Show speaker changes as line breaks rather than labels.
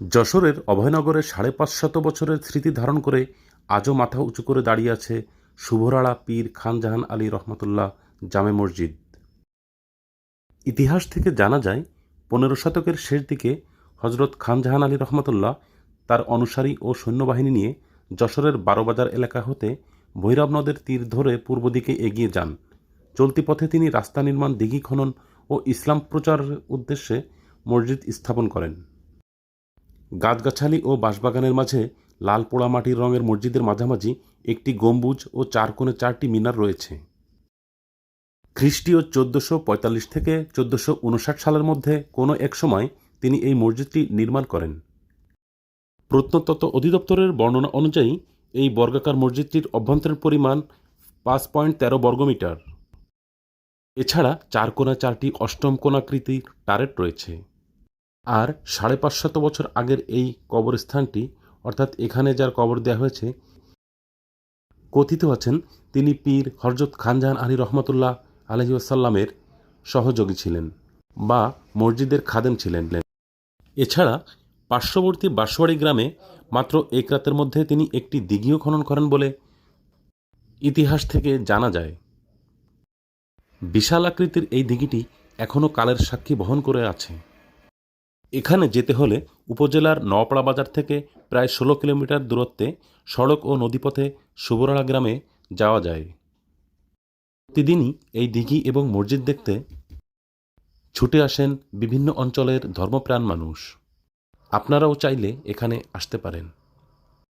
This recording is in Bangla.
যশোরের অভয়নগরের সাড়ে পাঁচশত বছরের স্মৃতি ধারণ করে আজও মাথা উঁচু করে দাঁড়িয়ে আছে শুভরাড়া পীর খানজাহান আলী রহমতুল্লাহ জামে মসজিদ। ইতিহাস থেকে জানা যায়, পনেরো শতকের শেষ দিকে হজরত খানজাহান আলী রহমতুল্লাহ তার অনুসারী ও সৈন্যবাহিনী নিয়ে যশোরের বারোবাজার এলাকা হতে ভৈরব নদের তীর ধরে পূর্ব দিকে এগিয়ে যান। চলতি পথে তিনি রাস্তা নির্মাণ, দিঘি খনন ও ইসলাম প্রচারের উদ্দেশ্যে মসজিদ স্থাপন করেন। গাছগাছালি ও বাঁশবাগানের মাঝে লাল পোড়া মাটির রঙের মসজিদের মাঝামাঝি একটি গম্বুজ ও চার কোণে চারটি মিনার রয়েছে। খ্রিস্টীয় চোদ্দশো পঁয়তাল্লিশ থেকে চোদ্দশো উনষাট সালের মধ্যে কোনো এক সময় তিনি এই মসজিদটি নির্মাণ করেন। প্রত্নতত্ত্ব অধিদপ্তরের বর্ণনা অনুযায়ী এই বর্গাকার মসজিদটির অভ্যন্তরের পরিমাণ পাঁচ পয়েন্ট তেরো বর্গমিটার এছাড়া চার কোণা চারটি অষ্টম কোণাকৃতির টারেট রয়েছে। আর সাড়ে পাঁচশত বছর আগের এই কবরস্থানটি, অর্থাৎ এখানে যার কবর দেওয়া হয়েছে, কথিত আছেন তিনি পীর হরজত খানজাহান আলী রহমতুল্লাহ আলহিউসাল্লামের সহযোগী ছিলেন বা মসজিদের খাদেম ছিলেন। এছাড়া পার্শ্ববর্তী বাঁশবাড়ি গ্রামে মাত্র এক রাতের মধ্যে তিনি একটি দিঘিও খনন করেন বলে ইতিহাস থেকে জানা যায়। বিশাল আকৃতির এই দিঘিটি এখনও কালের সাক্ষী বহন করে আছে। এখানে যেতে হলে উপজেলার নওপাড়া বাজার থেকে প্রায় ষোলো কিলোমিটার দূরত্বে সড়ক ও নদীপথে সুবরাড়া গ্রামে যাওয়া যায়। প্রতিদিনই এই দিঘি এবং মসজিদ দেখতে ছুটে আসেন বিভিন্ন অঞ্চলের ধর্মপ্রাণ মানুষ। আপনারাও চাইলে এখানে আসতে পারেন।